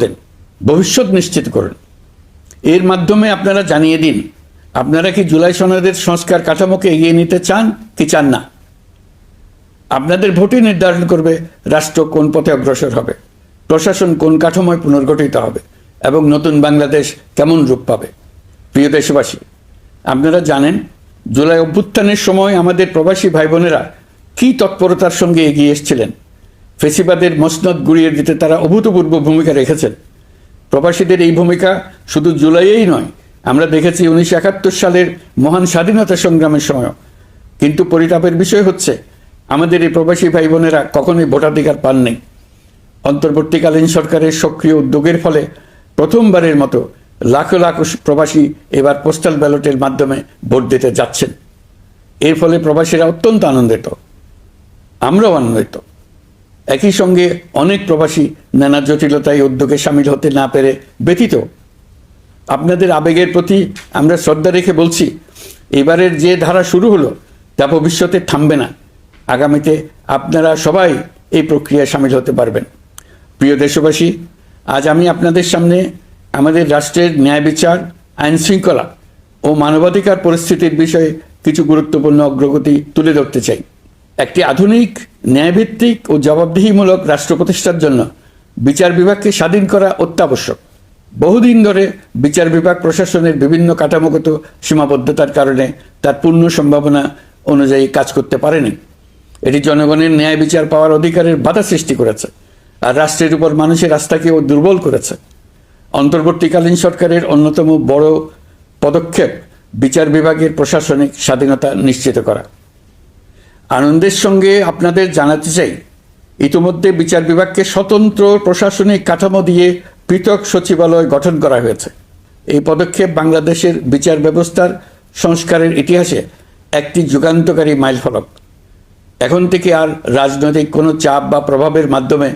দেন ভবিষ্যৎ নিশ্চিত করুন। এর মাধ্যমে আপনারা জানিয়ে দিন, আপনারা কি জুলাই সনদের সংস্কার কাঠামোকে এগিয়ে নিতে চান কি চান না? আপনাদের ভোটই নির্ধারণ করবে রাষ্ট্র কোন পথে অগ্রসর হবে, প্রশাসন কোন কাঠামোয় পুনর্গঠিত হবে, এবং নতুন বাংলাদেশ কেমন রূপ পাবে। প্রিয় দেশবাসী, আপনারা জানেন, জুলাই অভ্যুত্থানের সময় আমাদের প্রবাসী ভাই বোনেরা কী তৎপরতার সঙ্গে এগিয়ে এসেছিলেন? ফেসিবাদের মসনদ গুড়িয়ে দিতে তারা অভূতপূর্ব ভূমিকা রেখেছেন। প্রবাসীদের এই ভূমিকা শুধু জুলাইয়েই নয়, আমরা দেখেছি উনিশশো একাত্তর সালের মহান স্বাধীনতা সংগ্রামের সময়ও। কিন্তু পরিতাপের বিষয় হচ্ছে, আমাদের এই প্রবাসী ভাই বোনেরা কখনোই ভোটাধিকার পাননি। অন্তর্বর্তীকালীন সরকারের সক্রিয় উদ্যোগের ফলে প্রথমবারের মতো লাখো লাখ প্রবাসী এবার পোস্টাল ব্যালটের মাধ্যমে ভোট দিতে যাচ্ছেন। এর ফলে প্রবাসীরা অত্যন্ত আনন্দিত। আমরাও আনন্দিত। একই সঙ্গে অনেক প্রবাসী নানা জটিলতায় উদ্যোগে সামিল হতে না পেরে ব্যতীত আপনাদের আবেগের প্রতি আমরা শ্রদ্ধা রেখে বলছি, এবারের যে ধারা শুরু হলো, তা ভবিষ্যতে থামবে না। আগামীতে আপনারা সবাই এই প্রক্রিয়ায় সামিল হতে পারবেন। প্রিয় দেশবাসী, আজ আমি আপনাদের সামনে আমাদের রাষ্ট্রের ন্যায় বিচার, আইন শৃঙ্খলা ও মানবাধিকার পরিস্থিতির বিষয়ে কিছু গুরুত্বপূর্ণ অগ্রগতি তুলে ধরতে চাই। একটি আধুনিক ন্যায়ভিত্তিক ও জবাবদিহিমূলক রাষ্ট্র প্রতিষ্ঠার জন্য বিচার বিভাগকে স্বাধীন করা অত্যাবশ্যক। বহুদিন ধরে বিচার বিভাগ প্রশাসনের বিভিন্ন কাঠামোগত সীমাবদ্ধতার কারণে তার পূর্ণ সম্ভাবনা অনুযায়ী কাজ করতে পারেনি। এটি জনগণের ন্যায় বিচার পাওয়ার অধিকারের বাধা সৃষ্টি করেছে আর রাষ্ট্রের উপর মানুষের আস্থাকেও দুর্বল করেছে। অন্তর্বর্তীকালীন সরকারের অন্যতম বড় পদক্ষেপ বিচার বিভাগের প্রশাসনিক স্বাধীনতা নিশ্চিত করা। আনন্দের সঙ্গে আপনাদের জানাতে চাই, ইতিমধ্যে বিচার বিভাগকে স্বতন্ত্র প্রশাসনিক কাঠামো দিয়ে পৃথক সচিবালয় গঠন করা হয়েছে। এই পদক্ষেপ বাংলাদেশের বিচার ব্যবস্থার সংস্কারের ইতিহাসে একটি যুগান্তকারী মাইলফলক। এখন থেকে আর রাজনৈতিক কোনো চাপ বা প্রভাবের মাধ্যমে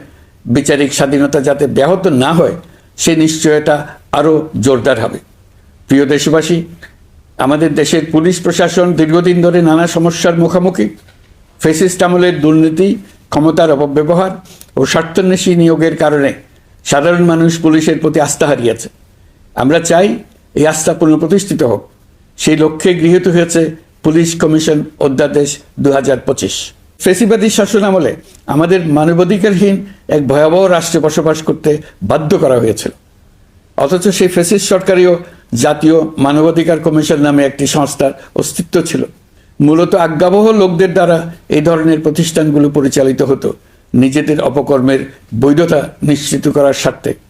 বিচারিক স্বাধীনতা যাতে ব্যাহত না হয়, সে নিশ্চয়তা আরও জোরদার হবে। প্রিয় দেশবাসী, আমাদের দেশের পুলিশ প্রশাসন দীর্ঘদিন ধরে নানা সমস্যার মুখোমুখি। ফেসিস্ট আমলের দুর্নীতি, ক্ষমতার অপব্যবহার ও স্বার্থন্বেষী নিয়োগের কারণে সাধারণ মানুষ পুলিশের প্রতি আস্থা হারিয়েছে। আমরা চাই এই আস্থা পুনঃপ্রতিষ্ঠিত হোক। সেই লক্ষ্যে গৃহীত হয়েছে পুলিশ কমিশন অধ্যাদেশ দু হাজার পঁচিশ। ফেসিবাদী শাসন আমলে আমাদের মানবাধিকারহীন এক ভয়াবহ রাষ্ট্রে বসবাস করতে বাধ্য করা হয়েছিল। অথচ সেই ফেসিস সরকারিও জাতীয় মানবাধিকার কমিশন নামে একটি সংস্থার অস্তিত্ব ছিল। মূলত আজ্ঞাবহ লোকদের দ্বারা এই ধরনের প্রতিষ্ঠানগুলো পরিচালিত হতো। নিজেদের অপকর্মের বৈধতা নিশ্চিত করার স্বার্থে।